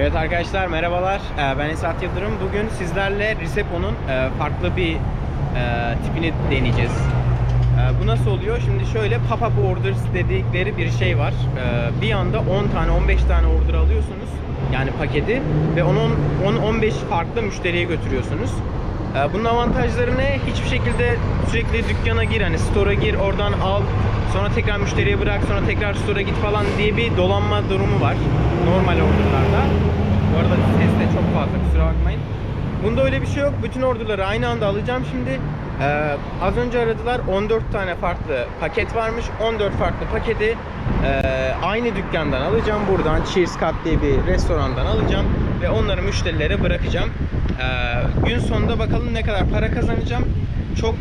Evet arkadaşlar merhabalar. Ee, Ben Esat Yıldırım. Bugün sizlerle Risepo'nun e, farklı bir e, tipini deneyeceğiz. E, Bu nasıl oluyor? Şimdi şöyle pop-up orders dedikleri bir şey var. Bir anda 10 tane 15 tane order alıyorsunuz. Yani paketi ve onun 10-15 farklı müşteriye götürüyorsunuz. Bunun avantajları ne? Hiçbir şekilde sürekli dükkana gir, hani store'a gir, oradan al, sonra tekrar müşteriye bırak, sonra tekrar store'a git falan diye bir dolanma durumu var. Normal orderlarda. Bu arada ses de çok fazla kusura bakmayın. Bunda öyle bir şey yok. Bütün orderları aynı anda alacağım şimdi. Ee, az önce aradılar 14 tane farklı paket varmış. 14 farklı paketi e, aynı dükkandan alacağım. Buradan Cheers Cut diye bir restorandan alacağım. Ve onları müşterilere bırakacağım. Ee, gün sonunda bakalım ne kadar para kazanacağım. Çok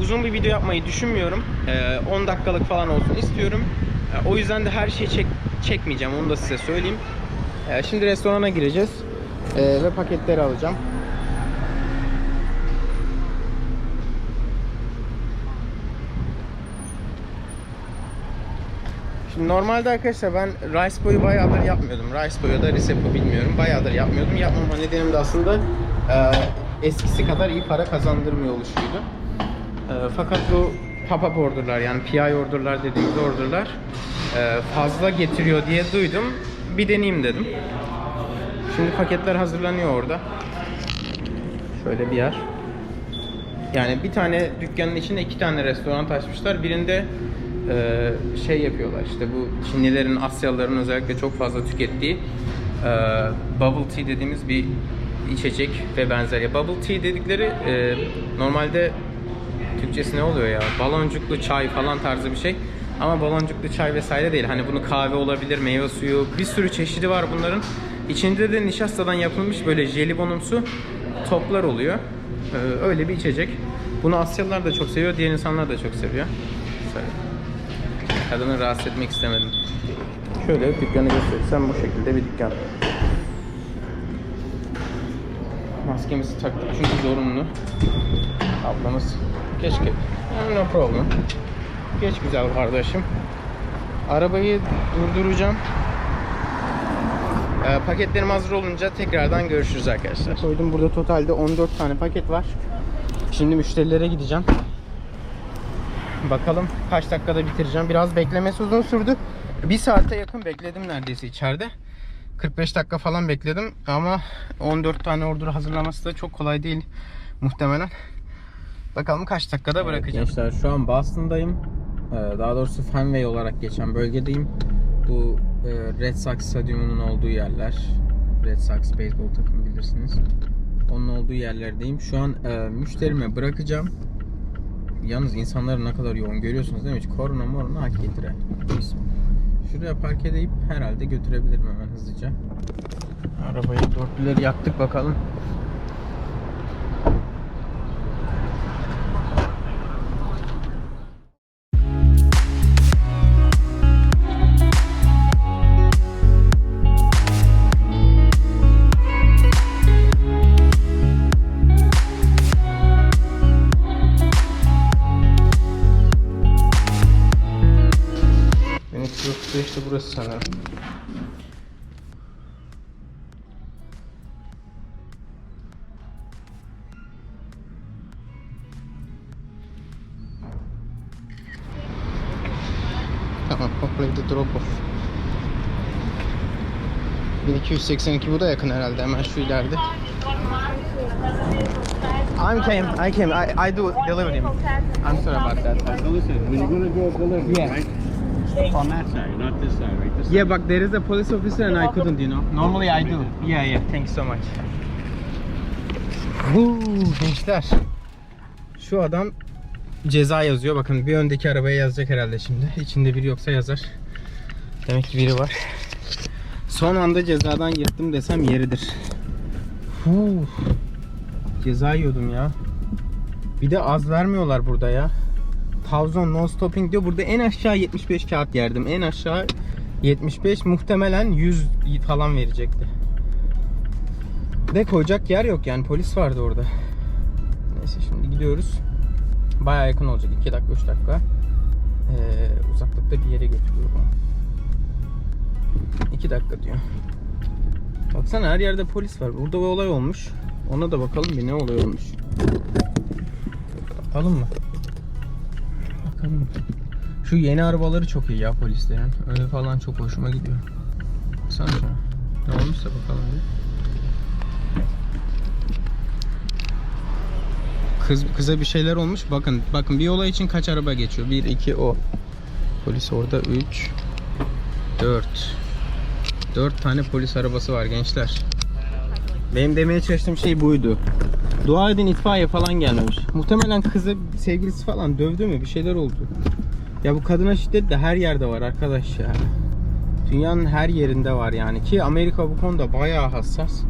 uzun bir video yapmayı düşünmüyorum. Ee, 10 dakikalık falan olsun istiyorum. Ee, o yüzden de her şeyi çek, çekmeyeceğim. Onu da size söyleyeyim. Ee, şimdi restorana gireceğiz. Ee, ve paketleri alacağım. Şimdi normalde arkadaşlar ben Rice Boy'u bayağıdır yapmıyordum. Rice Boy'u da Risepo bilmiyorum. Bayağıdır yapmıyordum. Yapmama nedenim de aslında e, eskisi kadar iyi para kazandırmıyor oluşuydu. E, fakat bu pop-up orderlar yani PI orderlar dediğimiz orderlar e, fazla getiriyor diye duydum. Bir deneyeyim dedim. Şimdi paketler hazırlanıyor orada. Şöyle bir yer. Yani bir tane dükkanın içinde iki tane restoran açmışlar. Birinde e, şey yapıyorlar işte bu Çinlilerin, Asyalıların özellikle çok fazla tükettiği e, bubble tea dediğimiz bir içecek ve benzeri. Bubble tea dedikleri normalde Türkçesi ne oluyor ya? Baloncuklu çay falan tarzı bir şey. Ama baloncuklu çay vesaire değil. Hani bunu kahve olabilir, meyve suyu, bir sürü çeşidi var bunların. İçinde de nişastadan yapılmış böyle jelibonumsu toplar oluyor. Ee, öyle bir içecek. Bunu Asyalılar da çok seviyor, diğer insanlar da çok seviyor. Kadını rahatsız etmek istemedim. Şöyle dükkanı gösterirsem bu şekilde bir dükkan. Maskemizi taktık çünkü zorunlu. Ablamız keşke. No problem. Geç güzel kardeşim. Arabayı durduracağım. Ee, paketlerim hazır olunca tekrardan görüşürüz arkadaşlar. Koydum burada totalde 14 tane paket var. Şimdi müşterilere gideceğim. Bakalım kaç dakikada bitireceğim. Biraz beklemesi uzun sürdü. Bir saate yakın bekledim neredeyse içeride. 45 dakika falan bekledim ama 14 tane order hazırlaması da çok kolay değil muhtemelen. Bakalım kaç dakikada bırakacağım. gençler şu an Boston'dayım. Ee, Daha doğrusu Fenway olarak geçen bölgedeyim. Bu e, Red Sox stadyumunun olduğu yerler. Red Sox beyzbol takımı bilirsiniz. Onun olduğu yerlerdeyim. Şu an e, müşterime bırakacağım. Yalnız insanları ne kadar yoğun görüyorsunuz değil mi? Hiç korona morona hak getire. Şuraya park edeyim herhalde götürebilirim hemen hızlıca. Arabayı dörtlüleri yaktık bakalım. Yoksa işte burası sanırım. Tamam, Oakland'de drop off. 1282 bu da yakın herhalde hemen şu ileride. I'm came, I came, I, I do delivery. I'm sorry about that. So listen, when you're gonna a delivery, Yeah. right? On that side, not this side, right? This Yeah, side. but there is a police officer and I couldn't, you know. Normally I do. Yeah, yeah. Thanks so much. Huu, gençler. Şu adam ceza yazıyor. Bakın bir öndeki arabaya yazacak herhalde şimdi. İçinde biri yoksa yazar. Demek ki biri var. Son anda cezadan yırttım desem yeridir. Huu. Ceza yiyordum ya. Bir de az vermiyorlar burada ya. Thousand no stopping diyor. Burada en aşağı 75 kağıt yerdim. En aşağı 75 muhtemelen 100 falan verecekti. De koyacak yer yok yani polis vardı orada. Neyse şimdi gidiyoruz. Baya yakın olacak 2 dakika 3 dakika. Ee, uzaklıkta bir yere götürüyor bu. 2 dakika diyor. Baksana her yerde polis var. Burada bir olay olmuş. Ona da bakalım bir ne olay olmuş. Bakalım mı? Şu yeni arabaları çok iyi ya polislerin. Öyle falan çok hoşuma gidiyor. Baksana şuna. Ne olmuşsa bakalım bir. Kız kıza bir şeyler olmuş. Bakın bakın bir olay için kaç araba geçiyor? 1 2 o. Polis orada 3 4 4 tane polis arabası var gençler. Benim demeye çalıştığım şey buydu. Dua edin itfaiye falan gelmemiş. Muhtemelen kızı sevgilisi falan dövdü mü bir şeyler oldu. Ya bu kadına şiddet de her yerde var arkadaş ya. Dünyanın her yerinde var yani ki Amerika bu konuda bayağı hassas.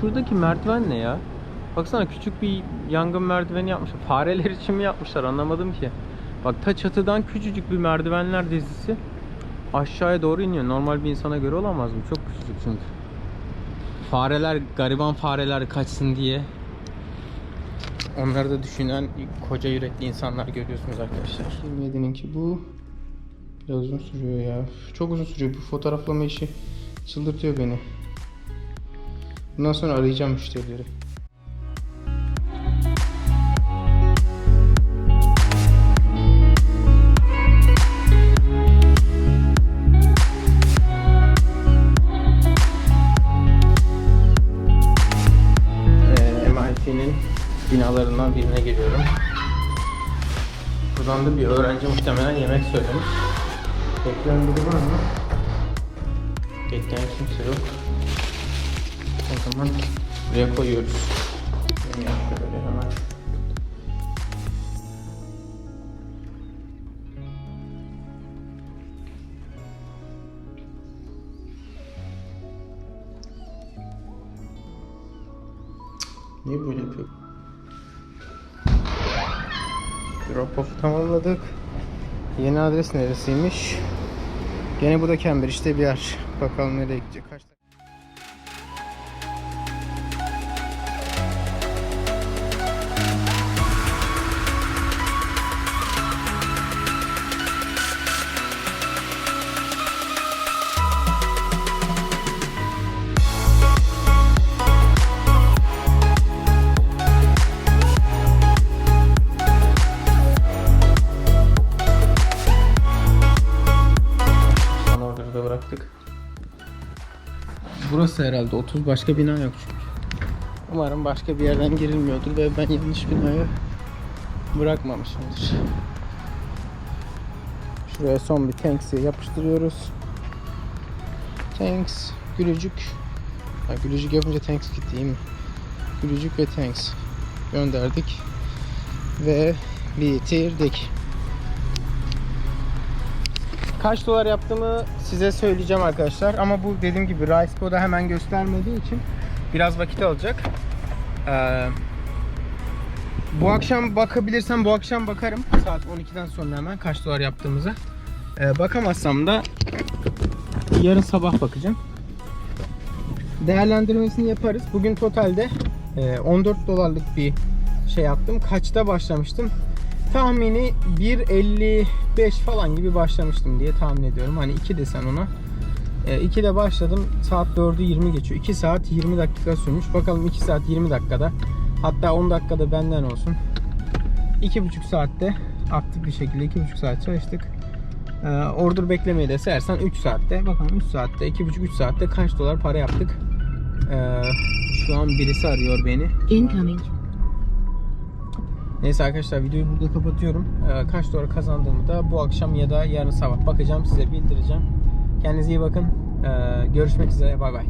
Şuradaki merdiven ne ya? Baksana küçük bir yangın merdiveni yapmışlar. Fareler için mi yapmışlar anlamadım ki. Bak ta çatıdan küçücük bir merdivenler dizisi aşağıya doğru iniyor. Normal bir insana göre olamaz mı? Çok küçücük çünkü. Fareler, gariban fareler kaçsın diye. Onları da düşünen koca yürekli insanlar görüyorsunuz arkadaşlar. 27'ninki bu. Biraz uzun sürüyor ya. Çok uzun sürüyor. Bu fotoğraflama işi çıldırtıyor beni. Bundan sonra arayacağım müşterileri. Ee, MIT'nin binalarından birine giriyorum. Buradan da bir öğrenci muhtemelen yemek söylemiş. Bekleyen biri var mı? Bekleyen kimse yok. Zaman buraya koyuyoruz. Böyle hemen. Niye böyle yapıyor? Drop off tamamladık. Yeni adres neresiymiş? Gene bu da Cambridge'de bir yer. Bakalım nereye gidecek. Kaç Burası herhalde 30 başka bina yok çünkü. Umarım başka bir yerden girilmiyordur ve ben yanlış binaya bırakmamışımdır. Şuraya son bir tanks'i yapıştırıyoruz. Tanks, gülücük. Ha, gülücük yapınca tanks gitti iyi mi? Gülücük ve tanks gönderdik. Ve bitirdik. Kaç dolar yaptığımı size söyleyeceğim arkadaşlar. Ama bu dediğim gibi Ricepo'da hemen göstermediği için biraz vakit alacak. Ee, bu akşam bakabilirsem bu akşam bakarım. Saat 12'den sonra hemen kaç dolar yaptığımıza. Ee, bakamazsam da yarın sabah bakacağım. Değerlendirmesini yaparız. Bugün totalde e, 14 dolarlık bir şey yaptım. Kaçta başlamıştım? Tahmini 1.55 falan gibi başlamıştım diye tahmin ediyorum. Hani 2 desen ona. E, 2'de başladım. Saat 4'ü 20 geçiyor. 2 saat 20 dakika sürmüş. Bakalım 2 saat 20 dakikada. Hatta 10 dakikada benden olsun. 2,5 saatte aktif bir şekilde 2,5 saat çalıştık. E, order beklemeyi de sayarsan 3 saatte. Bakalım 3 saatte 2,5-3 saatte kaç dolar para yaptık. E, şu an birisi arıyor beni. Incoming. Neyse arkadaşlar videoyu burada kapatıyorum. Ee, kaç dolar kazandığımı da bu akşam ya da yarın sabah bakacağım size bildireceğim. Kendinize iyi bakın. Ee, görüşmek üzere. Bay bay.